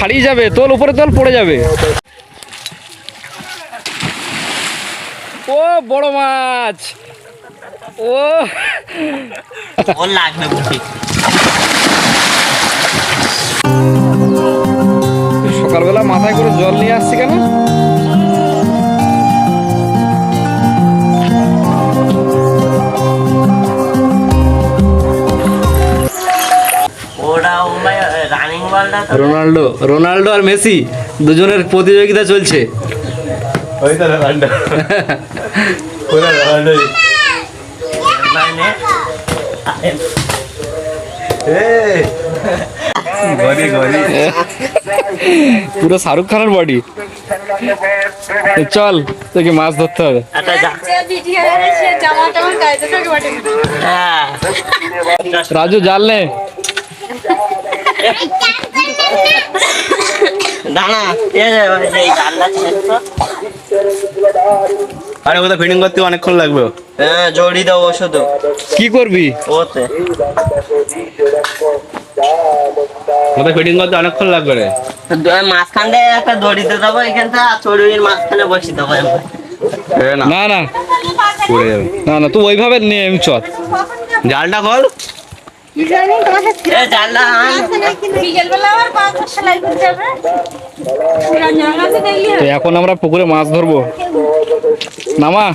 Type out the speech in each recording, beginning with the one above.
ছাড়িয়ে যাবে তোল উপরে তোল পড়ে যাবে। ও বড় মাছ। ও। লাগবে সকালবেলা মাথায় করে জল নিয়ে আসছি কেন? রোনাল্ডো। রোনাল্ডো আর মেসি দুজনের প্রতিযোগিতা চলছে। পুরো শাহরুখ খানের বডি চল তোকে মাছ ধরতে হবে। বাটে হ্যাঁ। রাজু জাল নে। দাঁড়া আরে ওটা ফিটিং করতে অনেকক্ষণ লাগবে। হ্যাঁ জড়ি দাও শুধু কি করবি? ওতে। ওটা ফিটিং করতে অনেকক্ষণ লাগবে রে। মাঝখান দিয়ে একটা দড়ি দিয়ে দেবো এখান থেকে আর চড়ুইয়ের মাঝখানে বসে দেবো না। না না। না না তুই ওইভাবে নে আমি চল। জালটা খোল। তো এখন আমরা পুকুরে মাছ ধরবো নামা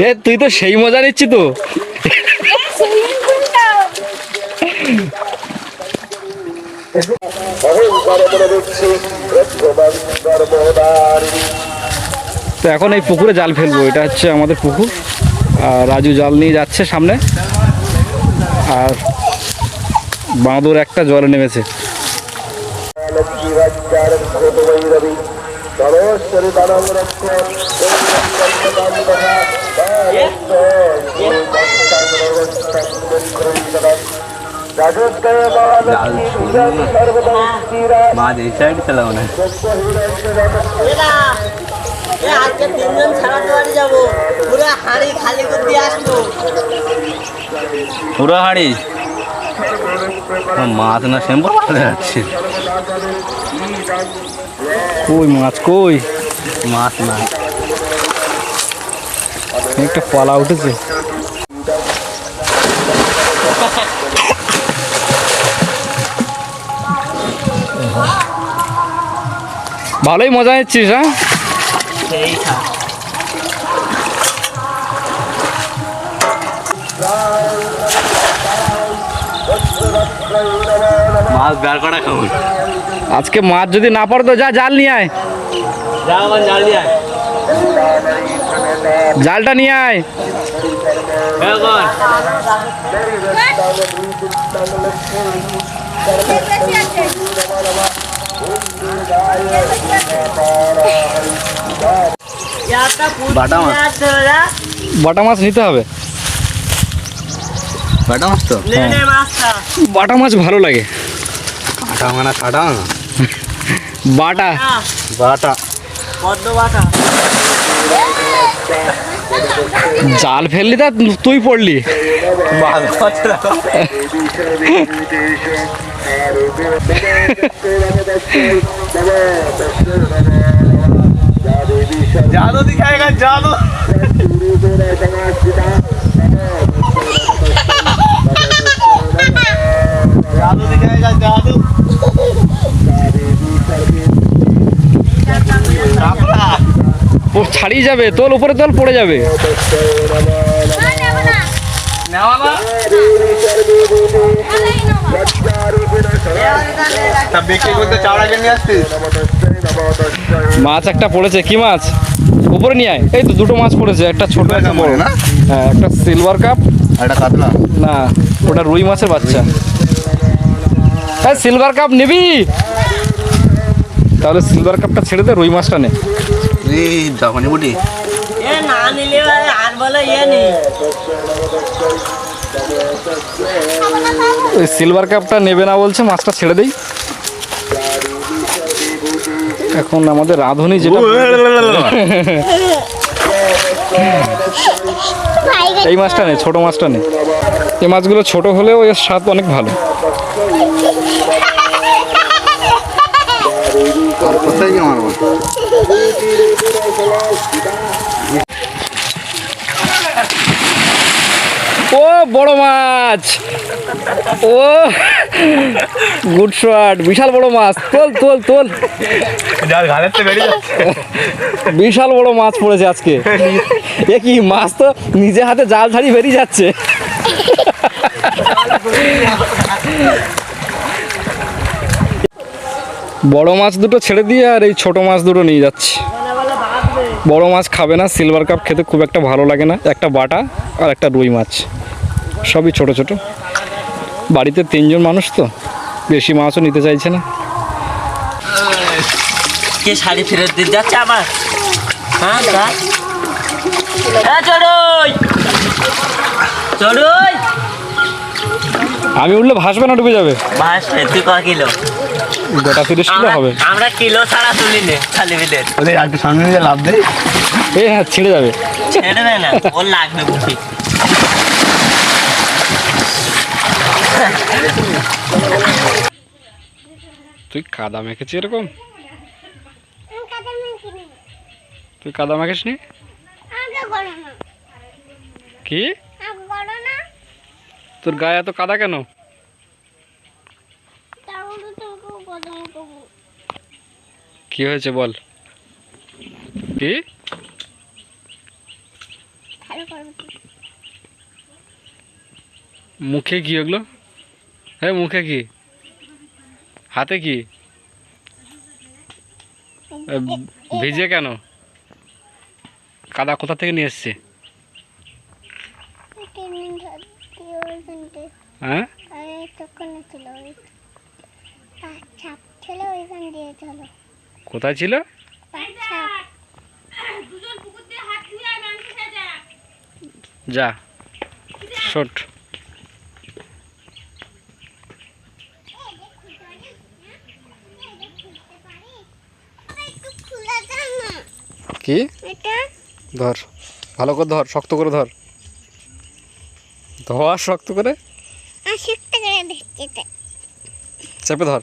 এ তুই তো সেই মজা নিচ্ছি তো তো এখন এই পুকুরে জাল ফেলব এটা হচ্ছে আমাদের পুকুর। আর রাজু জাল নিয়ে যাচ্ছে সামনে। আর বাঁদর একটা জলে নেমেছে। মনে হয়। এরা, এ পুরো হাঁড়ি মাছ না শ্যাম্পু চলে যাচ্ছে। কই মাছ কই? মাছ না একটা পলা উঠেছে। ভালোই মজা নিচ্ছিস হ্যাঁ? সেই খা মাছ বের করা খাব আজকে মাছ যদি না পারতো যা জাল নিয়ে আয়। যা আমার জাল দিয়ে আয়। জালটা নিয়ে আয়। হ্যাঁ, কর। বাটা মাছ। বাটা মাছ নিতে হবে। বাটা মাছ তো? নে নে মাছটা। বাটা মাছ ভালো লাগে। আটা মানে কাটা না বাটা। আহ, বাটা। পদ্ম বাটা। জাল ফেললি তা তুই পড়লি জাদু দিকে দেখো। ছাড়িয়ে যাবে তোল উপরে তোল পড়ে যাবে। মাছ একটা পড়েছে কি মাছ? উপরে নিয়ে আয়। এই তো দুটো মাছ পড়েছে একটা ছোট একটা বড়। না? হ্যাঁ একটা সিলভার কাপ একটা কাতলা। না ওটা রুই মাছের বাচ্চা। হ্যাঁ সিলভার কাপ নিবি? তাহলে সিলভার কাপটা ছেড়ে দে রুই মাছটা নে। এই যখনই বুটি। এ না নিলে আর বলো ইয়ে নেই। ওই সিলভার কাপটা নেবে না বলছে মাছটা ছেড়ে দেই। এখন আমাদের রাঁধুনি যেটা এই মাছটা নেই ছোট মাছটা নেই এই মাছগুলো ছোট হলেও এর স্বাদ অনেক ভালো। কোথায় গিয়ে মারবো ও বড় মাছ। ও গুড শট। বিশাল বড় মাছ। তোল তোল তোল। যার ঘাড়ের তো বেরিয়ে যাচ্ছে। বিশাল বড় মাছ পড়েছে আজকে। এ কি মাছ তো নিজে হাতে জাল ছাড়িয়ে বেরিয়ে যাচ্ছে। বড় মাছ দুটো ছেড়ে দিয়ে আর এই ছোট মাছ দুটো নিয়ে যাচ্ছি। বড় মাছ খাবে না সিলভার কাপ খেতে খুব একটা ভালো লাগে না। একটা বাটা আর একটা রুই মাছ সবই ছোট ছোট। বাড়িতে তিনজন মানুষ তো বেশি মাছও নিতে চাইছে না। কে শাড়ি ফেরত দিতে যাচ্ছে আবার হ্যাঁ হ্যাঁ চড়ুই! চড়ুই! আমি উঠলে ভাসবে না ডুবে যাবে। বাস তুই ক কিলো? গোটা তিরিশ কিলো হবে। আমরা কিলো ছাড়া তুলি নে খালি বিলের ওদের একটু সামনে নিয়ে লাভ দেয় এ হ্যাঁ ছেড়ে যাবে। ছেড়ে দেবে না ওর লাগবে বুঝি। তুই কাদা মেখেছি এরকম? তুই কাদা মেখেস নি কি? তোর গায়ে এত কাদা কেন? কি হয়েছে বল? কি? মুখে কি ওগুলো হ্যাঁ মুখে কি? হাতে কি? ভিজে কেন? কাদা কোথা থেকে নিয়ে এসছে? হ্যাঁ? কোথায় ছিল? যা শোট কি? ধর ভালো করে ধর শক্ত করে ধর। ধর শক্ত করে। চেপে ধর।